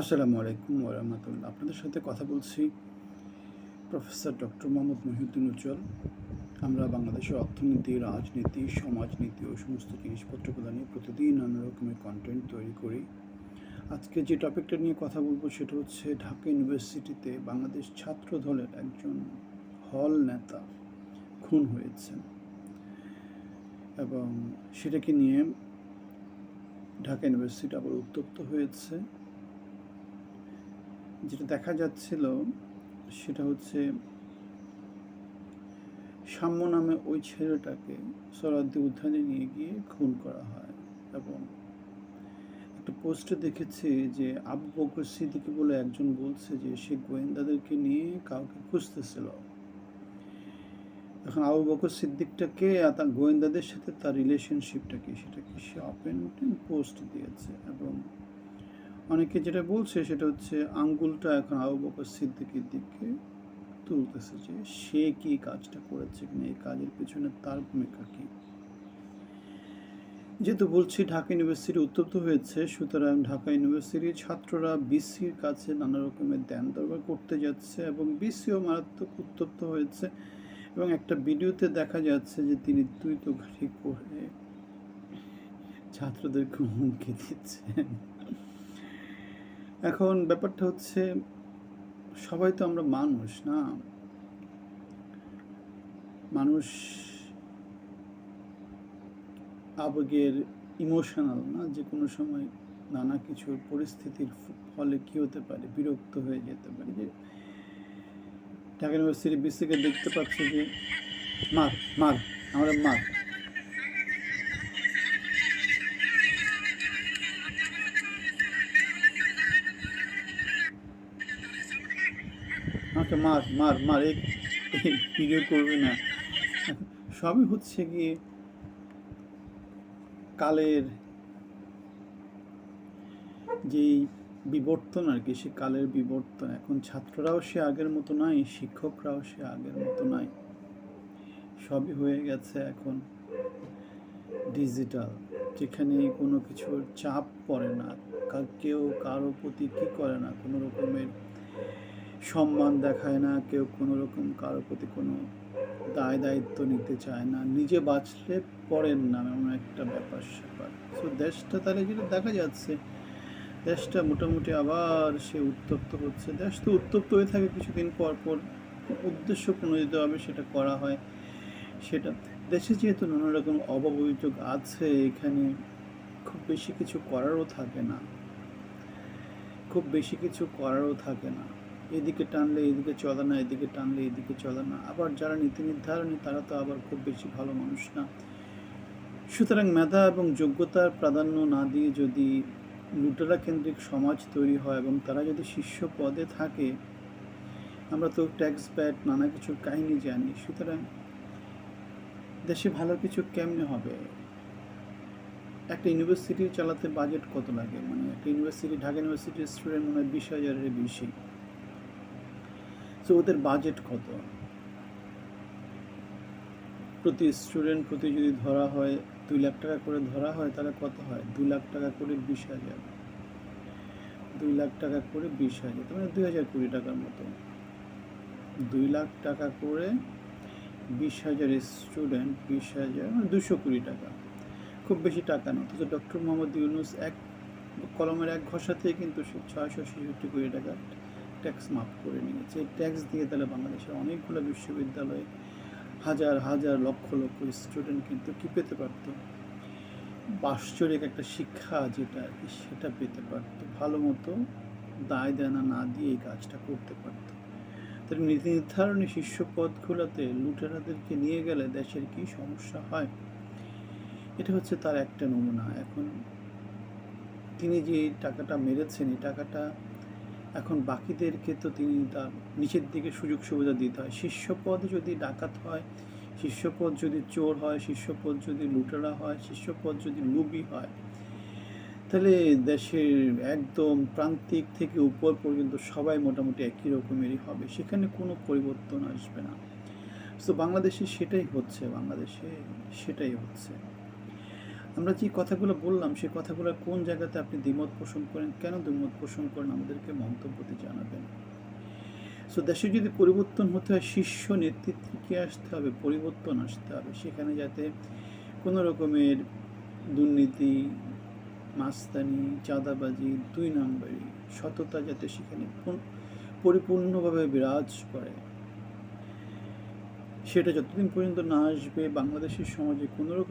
আসসালামু আলাইকুম ওরহমতুল্লাহ আপনাদের সাথে কথা বলছি প্রফেসর ডক্টর মোহাম্মদ মহিউদ্দিন উজ্জ্বল। আমরা বাংলাদেশের অর্থনীতি, রাজনীতি, সমাজনীতি ও সমস্ত জিনিসপত্রগুলো নিয়ে প্রতিদিন নানা রকমের কন্টেন্ট তৈরি করি। আজকে যে টপিকটা নিয়ে কথা বলব সেটা হচ্ছে ঢাকা ইউনিভার্সিটিতে বাংলাদেশ ছাত্র দলের একজন হল নেতা খুন হয়েছেন। এবং সেটাকে নিয়ে ঢাকা ইউনিভার্সিটি আবার উত্তপ্ত হয়েছে। যেটা দেখা যাচ্ছিল সেটা হচ্ছে সাম্য নামে ওই ছেলেটাকে সরাদ্দি উদ্যানে নিয়ে গিয়ে খুন করা হয় এবং একটা পোস্টে দেখেছি যে আবু বকর সিদ্দিকি বলে একজন বলছে যে সে গোয়েন্দাদেরকে নিয়ে কাউকে খুঁজতেছিল। এখন আবু বকর সিদ্দিকটাকে আর তার গোয়েন্দাদের সাথে তার রিলেশনশিপটা কি? সেটাকে সে ওপেন পোস্ট দিয়েছে এবং অনেকে যেটা বলছে সেটা হচ্ছে আঙ্গুলটা এখন আবু বকর সিদ্দিকের দিকে তুলতেছে যে সে কি কাজটা করেছে কিনা, এই কাজের পেছনে তার ভূমিকা কি? যেহেতু বলছি ঢাকা ইউনিভার্সিটি উত্তপ্ত হয়েছে, সুতরাং ঢাকা ইউনিভার্সিটির ছাত্ররা বিসির কাছে নানা রকমের ধ্যান দরবার করতে যাচ্ছে এবং বিসিও মারাত্মক উত্তপ্ত হয়েছে এবং একটা ভিডিওতে দেখা যাচ্ছে যে তিনি তুই তো করে ছাত্রদেরকে হুমকি দিচ্ছেন। এখন ব্যাপারটা হচ্ছে, সবাই তো আমরা মানুষ না। মানুষ আবেগের ইমোশনাল না, যে কোনো সময় নানা কিছু পরিস্থিতির ফলে কি হতে পারে, বিরক্ত হয়ে যেতে পারে। যে ঢাকা ইউনিভার্সিটি বিসিকে দেখতে পাচ্ছি যে মার মার, আমরা মার। আমাকে মার মার মার, এই করবি না। সবই হচ্ছে গিয়ে কালের যেই বিবর্তন আর কি, সে কালের বিবর্তন। এখন ছাত্ররাও সে আগের মতো নাই, শিক্ষকরাও সে আগের মতো নাই। সবই হয়ে গেছে এখন ডিজিটাল যেখানে কোনো কিছুর চাপ পড়ে না। কেউ কারও প্রতি কী করে না? কোনো রকমের সম্মান দেখায় না, কেউ কোনো রকম কারোর প্রতি কোনো দায় দায়িত্ব নিতে চায় না। নিজে বাঁচলে পড়েন না, এমন একটা ব্যাপার, স্যাপার। সো দেশটা তাহলে যেটা দেখা যাচ্ছে, দেশটা মোটামুটি আবার সে উত্তপ্ত হচ্ছে। দেশ তো উত্তপ্ত হয়ে থাকে কিছুদিন পর পর, উদ্দেশ্য প্রণোদিতভাবে সেটা করা হয়। সেটা, দেশে যেহেতু নানা রকম অভাব অভিযোগ আছে, এখানে খুব বেশি কিছু করারও থাকে না। খুব বেশি কিছু করারও থাকে না। এদিকে টানলে এদিকে চলে না, এদিকে টানলে এদিকে চলে না। আবার যারা নীতি নির্ধারণী, তারা তো আবার খুব বেশি ভালো মানুষ না। সুতরাং মেধা এবং যোগ্যতার প্রাধান্য না দিয়ে যদি লুটেরা কেন্দ্রিক সমাজ তৈরি হয় এবং তারা যদি শীর্ষ পদে থাকে, আমরা তো ট্যাক্স ব্যাট, নানা কিছু কাহিনী জানি। সুতরাং দেশে ভালো কিছু কেমনে হবে? একটা ইউনিভার্সিটি চালাতে বাজেট কত লাগে? মানে একটা ইউনিভার্সিটি, ঢাকা ইউনিভার্সিটির স্টুডেন্ট মনে হয় বিশ হাজারের বেশি। তো ওদের বাজেট কত? প্রতি স্টুডেন্ট প্রতি যদি ধরা হয় দুই লাখ টাকা করে ধরা হয়, তাহলে কত হয়? দুই লাখ টাকা করে বিশ হাজার। দুই লাখ টাকা করে বিশ হাজার মানে দুই হাজার কুড়ি টাকার মতো। দুই লাখ টাকা করে বিশ হাজার স্টুডেন্ট বিশ হাজার মানে দুশো কুড়ি টাকা। খুব বেশি টাকা না, অথচ ডক্টর মোহাম্মদ ইউনুস এক কলমের এক ঘষাতেই কিন্তু সে ছয়শো ছেষট্টি কোটি টাকা ট্যাক্স মাফ করে নিয়েছে। এই ট্যাক্স দিয়ে তাহলে বাংলাদেশের অনেকগুলো বিশ্ববিদ্যালয়ে হাজার হাজার, লক্ষ লক্ষ স্টুডেন্ট কিন্তু কী পেতে পারতো? বাৎসরিক একটা শিক্ষা যেটা আর কি, সেটা পেতে পারতো। ভালো মতো দায় দেনা না দিয়ে এই কাজটা করতে পারতো। তার নীতি নির্ধারণী শীর্ষ পদগুলোতে লুটেরাদেরকে নিয়ে গেলে দেশের কি সমস্যা হয়? এটা হচ্ছে তার একটা নমুনা। এখন তিনি যে টাকাটা মেরেছেন, এই টাকাটা এখন বাকিদেরকে তো তিনি তার নিচের দিকে সুযোগ সুবিধা দিতে হয়। শীর্ষ পদে যদি ডাকাত হয় শীর্ষ পদ যদি চোর হয় শীর্ষ পদ যদি লুটেরা হয় শীর্ষ পদ যদি লুবি হয়, তাহলে দেশের একদম প্রান্তিক থেকে উপর পর্যন্ত সবাই মোটামুটি একই রকমেরই হবে। সেখানে কোনো পরিবর্তন আসবে না। তো বাংলাদেশে সেটাই হচ্ছে, বাংলাদেশে সেটাই হচ্ছে। আমরা যে কথাগুলো বললাম সেই কথাগুলো কোন জায়গাতে আপনি দ্বিমত পোষণ করেন? কেন দ্বিমত পোষণ করেন? আমাদেরকে মন্তব্যতে জানাবেন। সো দেশে যদি পরিবর্তন হতে হয়, শীর্ষ নেতৃত্বকে আসতে হবে, পরিবর্তন আসতে হবে। সেখানে যাতে কোনো রকমের দুর্নীতি, মাস্তানি, চাঁদাবাজি, দুই নম্বরই সততা যাতে সেখানে পরিপূর্ণভাবে বিরাজ করে। সেটা যতদিন পর্যন্ত না আসবে, বাংলাদেশের সমাজে কোনো রকম